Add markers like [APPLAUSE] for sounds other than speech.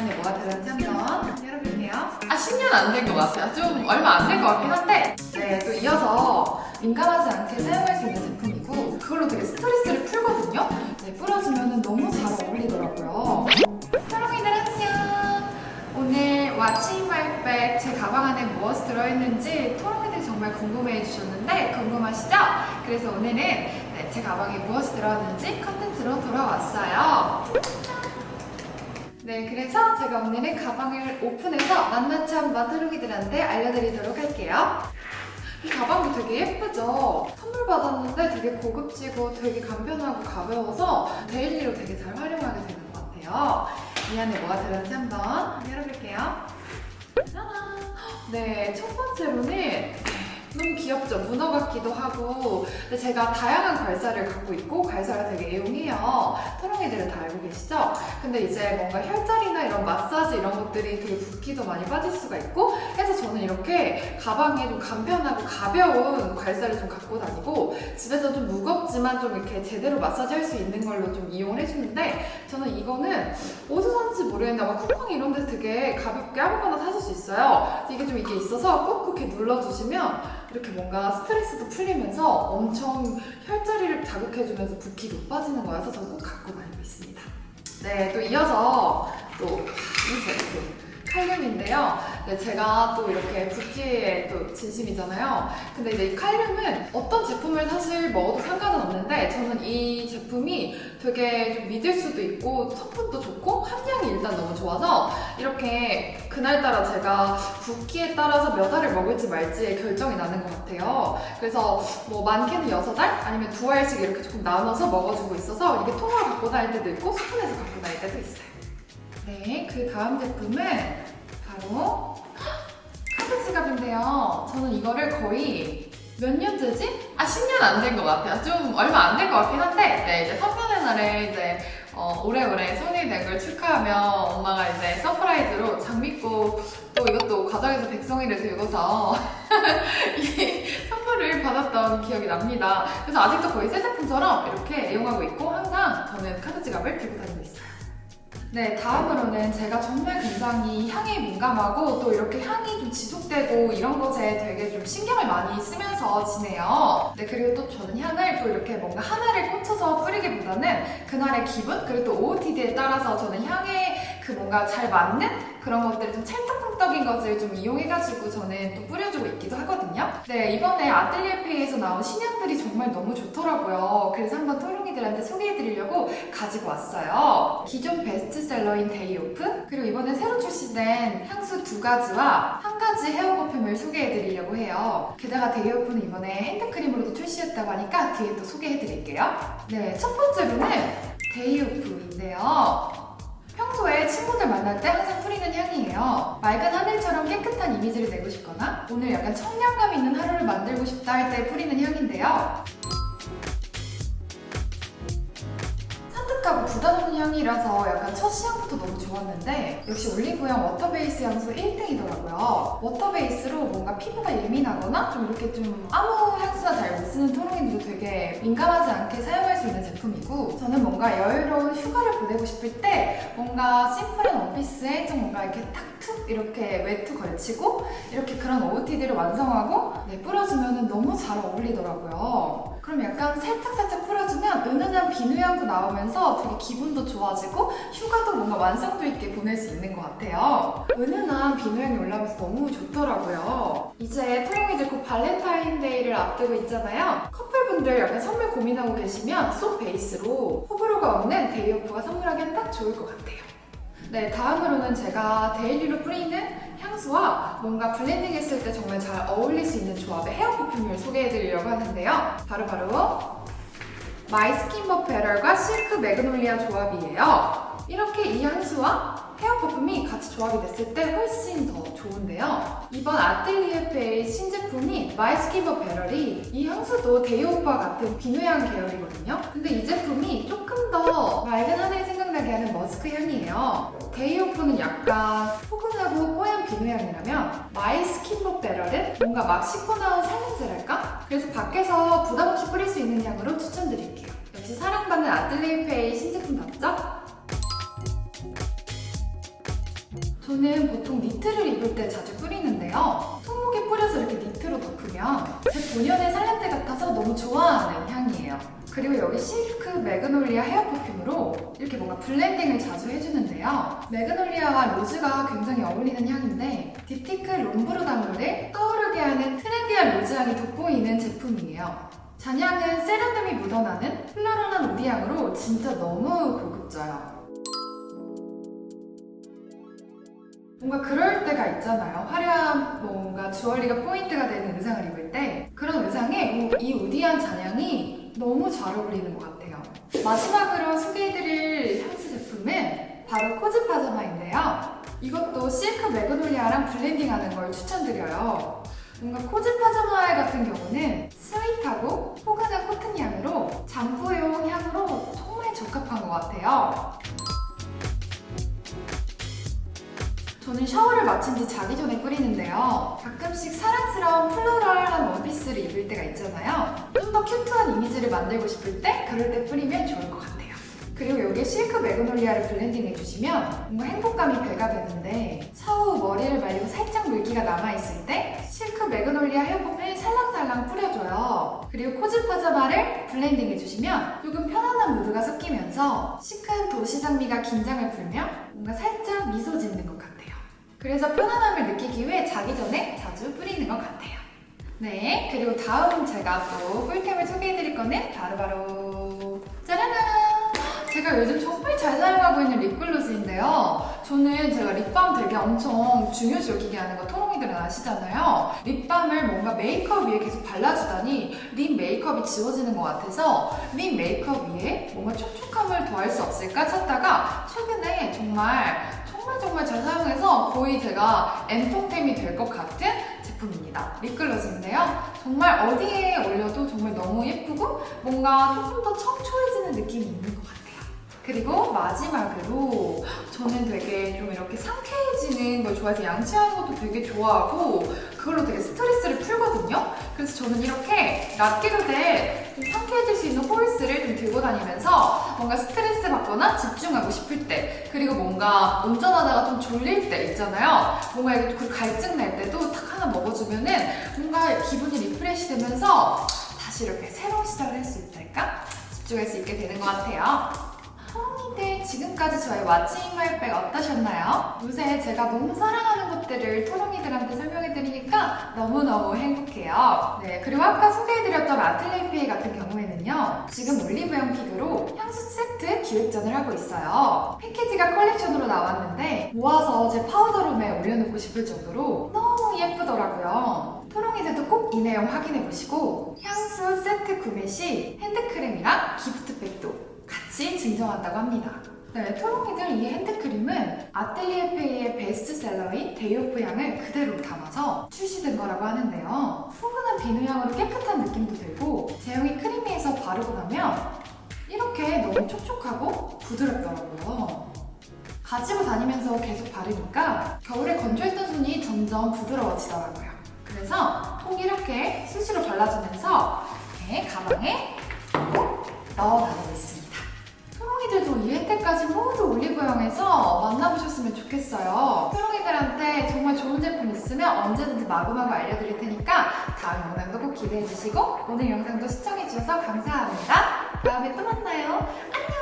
안에 뭐가 들었는지 한번 열어볼게요. 아 10년 안 된 것 같아요. 좀 얼마 안 된 것 같긴 한데 네, 또 이어서 민감하지 않게 사용할 수 있는 제품이고 그걸로 되게 스트레스를 풀거든요. 네, 뿌려주면 너무 잘 어울리더라고요. 사랑이들 안녕. 오늘 왓츠 마이백 제 가방 안에 무엇이 들어있는지 토롱이들이 정말 궁금해 해 주셨는데 궁금하시죠? 그래서 오늘은 네, 제 가방에 무엇이 들어있는지 컨텐츠로 돌아왔어요. 네, 그래서 제가 오늘은 가방을 오픈해서 낱낱이 한번 토롱이들한테 알려드리도록 할게요. 이 가방도 되게 예쁘죠? 선물 받았는데 되게 고급지고 되게 간편하고 가벼워서 데일리로 되게 잘 활용하게 되는 것 같아요. 이 안에 뭐가 들었는지 한번 열어볼게요. 짜란! 네, 첫 번째로는 너무 귀엽죠? 문어 같기도 하고 근데 제가 다양한 괄사를 갖고 있고 괄사를 되게 애용해요. 토롱이들은 다 알고 계시죠? 근데 이제 뭔가 혈자리나 이런 마사지 이런 것들이 되게 붓기도 많이 빠질 수가 있고 해서 저는 이렇게 가방에 좀 간편하고 가벼운 괄사를 좀 갖고 다니고 집에서 좀 무겁 지만 좀 이렇게 제대로 마사지 할 수 있는 걸로 좀 이용을 해주는데 저는 이거는 어디서 샀는지 모르겠는데 아마 쿠팡 이런 데서 되게 가볍게 아무거나 사실 수 있어요. 이게 좀 이게 있어서 꾹꾹 이렇게 눌러주시면 이렇게 뭔가 스트레스도 풀리면서 엄청 혈자리를 자극해주면서 붓기 못 빠지는 거여서 저는 꼭 갖고 다니고 있습니다. 네, 또 이어서 또 이 제품 칼륨인데요. 네, 제가 또 이렇게 붓기에 또 진심이잖아요. 근데 이제 이 칼륨은 어떤 제품을 사실 먹어도 상관은 없는데 저는 이 제품이 되게 좀 믿을 수도 있고 성분도 좋고 함량이 일단 너무 좋아서 이렇게 그날따라 제가 붓기에 따라서 몇 알을 먹을지 말지에 결정이 나는 것 같아요. 그래서 뭐 많게는 6알 아니면 두 알씩 이렇게 조금 나눠서 먹어주고 있어서 이게 통으로 갖고 다닐 때도 있고 스푼에서 갖고 다닐 때도 있어요. 네, 그 다음 제품은 바로 카드 지갑인데요. 저는 이거를 거의 몇 년째지? 아, 10년 안 된 것 같아요. 좀 얼마 안 된 것 같긴 한데, 네, 이제 성년의 날에 이제 어, 오래오래 손이 된 걸 축하하며 엄마가 이제 서프라이즈로 장미꽃 또 이것도 가정에서 백송이를 들고서 [LAUGHS] 이 선물을 받았던 기억이 납니다. 그래서 아직도 거의 새 제품처럼 이렇게 애용하고 있고 항상 저는 카드 지갑을 들고 다니고 있어요. 네, 다음으로는 제가 정말 굉장히 향에 민감하고 또 이렇게 향이 좀 지속되고 이런 것에 되게 좀 신경을 많이 쓰면서 지내요. 네, 그리고 또 저는 향을 또 이렇게 뭔가 하나를 꽂혀서 뿌리기보다는 그날의 기분, 그리고 또 OOTD에 따라서 저는 향에 그 뭔가 잘 맞는 그런 것들을 좀 찰떡 궁떡인 것을 좀 이용해가지고 저는 또 뿌려주고 있기도 하거든요. 네, 이번에 아틀리에페이에서 나온 신향들이 정말 너무 좋더라고요. 그래서 한번 토롱이들한테 소개해드리려고 가지고 왔어요. 기존 베스트셀러인 데이오프, 그리고 이번에 새로 출시된 향수 두 가지와 한 가지 헤어 퍼퓸을 소개해드리려고 해요. 게다가 데이오프는 이번에 핸드크림으로도 출시했다고 하니까 뒤에 또 소개해드릴게요. 네, 첫 번째로는 데이오프인데요. 평소에 친구들 만날 때 항상 뿌리는 향이에요. 맑은 하늘처럼 깨끗한 이미지를 내고 싶거나 오늘 약간 청량감 있는 하루를 만들고 싶다 할 때 뿌리는 향인데요. 산뜻하고 부담 없는 향이라서 약간 첫 시향부터 너무 좋았는데 역시 올리브영 워터베이스 향수 1등이더라고요. 워터베이스로 뭔가 피부가 예민하거나 좀 이렇게 좀 아무 향수나 잘 못 쓰는 토롱이들도 되게 민감하지 않게 사용할 수 있는 제품이고 저는 뭔가 여유로운 휴가를 보내고 싶을 때 뭔가 심플한 원피스에 좀 뭔가 이렇게 탁툭 이렇게 외투 걸치고 이렇게 그런 OOTD를 완성하고 네, 뿌려주면 너무 잘 어울리더라고요. 그럼 약간 살짝살짝 뿌려주면 은은한 비누향도 나오면서 되게 기분도 좋아지고 휴가도 뭔가 완성도 있게 보낼 수 있는 것 같아요. 은은한 비누향이 올라오면서 너무 좋더라고요. 이제 토롱이들 곧 발렌타인데이를 앞두고 있잖아요. 커플분들 약간 선물 고민하고 계시면 소 베이스로 호불호가 없는 데이오프가 선물하기엔 딱 좋을 것 같아요. 네, 다음으로는 제가 데일리로 뿌리는 향수와 뭔가 블렌딩 했을 때 정말 잘 어울릴 수 있는 조합의 헤어 퍼퓸을 소개해드리려고 하는데요. 바로 바로 마이 스킨 버 베럴과 실크 매그놀리아 조합이에요. 이렇게 이 향수와 헤어 퍼퓸이 같이 조합이 됐을 때 훨씬 더 좋은데요. 이번 아틀리에페의 신제품인 마이 스킨 버 베럴이 이 향수도 데이오프와 같은 비누향 계열이거든요. 근데 이 제품이 조금 더 맑은 하늘 생각나게 하는 머스크 향이에요. 데이오프는 약간 포근하고 뽀얀 비누 향이라면 마이 스킨복 베럴은 뭔가 막 씻고 나온 살냄새랄까? 그래서 밖에서 부담 없이 뿌릴 수 있는 향으로 추천드릴게요. 역시 사랑받는 아틀리에페이 신제품답죠? 저는 보통 니트를 입을 때 자주 뿌리는데요. 손목에 뿌려서 이렇게 니트로 덮으면 제 본연의 살냄새 같아서 너무 좋아하는. 그리고 여기 실크 매그놀리아 헤어 퍼퓸으로 이렇게 뭔가 블렌딩을 자주 해주는데요. 매그놀리아와 로즈가 굉장히 어울리는 향인데 디티크 롬브르 당도를 떠오르게 하는 트렌디한 로즈 향이 돋보이는 제품이에요. 잔향은 세련됨이 묻어나는 플로럴한 우디향으로 진짜 너무 고급져요. 뭔가 그럴 때가 있잖아요. 화려한 뭔가 주얼리가 포인트가 되는 의상을 입을 때 그런 의상에 이 우디한 잔향이 너무 잘 어울리는 것 같아요. 마지막으로 소개해드릴 향수 제품은 바로 코즈 파자마인데요. 이것도 실크 매그놀리아랑 블렌딩하는 걸 추천드려요. 뭔가 코즈 파자마 같은 경우는 스윗하고 포근한 코튼 향으로 잠꼬용 향으로 정말 적합한 것 같아요. 저는 샤워를 마친 뒤 자기 전에 뿌리는데요. 가끔씩 사랑스러운 플로럴한 원피스를 입을 때가 있잖아요. 좀 더 큐트한 이미지를 만들고 싶을 때 그럴 때 뿌리면 좋을 것 같아요. 그리고 여기에 실크 매그놀리아를 블렌딩 해주시면 뭔가 행복감이 배가 되는데 샤워 후 머리를 말리고 살짝 물기가 남아있을 때 실크 매그놀리아 헤어폼을 살랑살랑 뿌려줘요. 그리고 코즈 파자마를 블렌딩 해주시면 조금 편안한 무드가 섞이면서 시크한 도시 장미가 긴장을 풀며 뭔가 살짝 미소 짓는 것 같아요. 그래서 편안함을 느끼기 위해 자기 전에 자주 뿌리는 것 같아요. 네, 그리고 다음 제가 또 꿀템을 소개해드릴 거는 바로바로 짜라란! 제가 요즘 정말 잘 사용하고 있는 립글로스인데요. 저는 제가 립밤 되게 엄청 중요시 여기게 하는 거 토롱이들은 아시잖아요. 립밤을 뭔가 메이크업 위에 계속 발라주다니 립 메이크업이 지워지는 것 같아서 립 메이크업 위에 뭔가 촉촉함을 더할 수 없을까 찾다가 최근에 정말 정말 정말 잘 사용해서 거의 제가 엔통템이 될 것 같은 제품입니다. 립글로스인데요. 정말 어디에 올려도 정말 너무 예쁘고 뭔가 조금 더 청초해지는 느낌이 있는 것 같아요. 그리고 마지막으로 저는 되게 좀 이렇게 상쾌해지는 걸 좋아해서 양치하는 것도 되게 좋아하고 그걸로 되게 스트레스를 풀거든요. 그래서 저는 이렇게 낱개로 된좀 상쾌해질 수 있는 홀스를 좀 들고 다니면서 뭔가 스트레스 받거나 집중하고 싶을 때 그리고 뭔가 운전하다가 좀 졸릴 때 있잖아요. 뭔가 이렇게 그 갈증 날 때도 탁 하나 먹어주면은 뭔가 기분이 리프레시 되면서 다시 이렇게 새로운 시작을 할 수 있달까? 집중할 수 있게 되는 것 같아요. 토롱이들 지금까지 저의 왓츠 인 마이백 어떠셨나요? 요새 제가 너무 사랑하는 것들을 토롱이들한테 설명해드리니까 너무너무 행복해요. 네, 그리고 아까 소개해드렸던 아틀레이페이 같은 경우에는요. 지금 올리브영 픽으로 향수 세트 기획전을 하고 있어요. 패키지가 컬렉션으로 나왔는데 모아서 제 파우더룸에 올려놓고 싶을 정도로 너무 예쁘더라고요. 토롱이들도 꼭 이 내용 확인해보시고 향수 세트 구매 시 핸드크림이랑 기프트백도 같이 증정한다고 합니다. 네, 토롱이들 이 핸드크림은 아틀리에 페이의 베스트셀러인 데이오프 향을 그대로 담아서 출시된 거라고 하는데요. 포근한 비누 향으로 깨끗한 느낌도 들고 제형이 크리미해서 바르고 나면 이렇게 너무 촉촉하고 부드럽더라고요. 가지고 다니면서 계속 바르니까 겨울에 건조했던 손이 점점 부드러워지더라고요. 그래서 통 이렇게 수시로 발라주면서 이렇게 가방에 넣어 다니고 있습니다. 토롱이들도 이 혜택까지 모두 올리브영에서 만나보셨으면 좋겠어요. 토롱이들한테 정말 좋은 제품 있으면 언제든지 마구마구 알려드릴 테니까 다음 영상도 꼭 기대해 주시고 오늘 영상도 시청해 주셔서 감사합니다. 다음에 또 만나요. 안녕!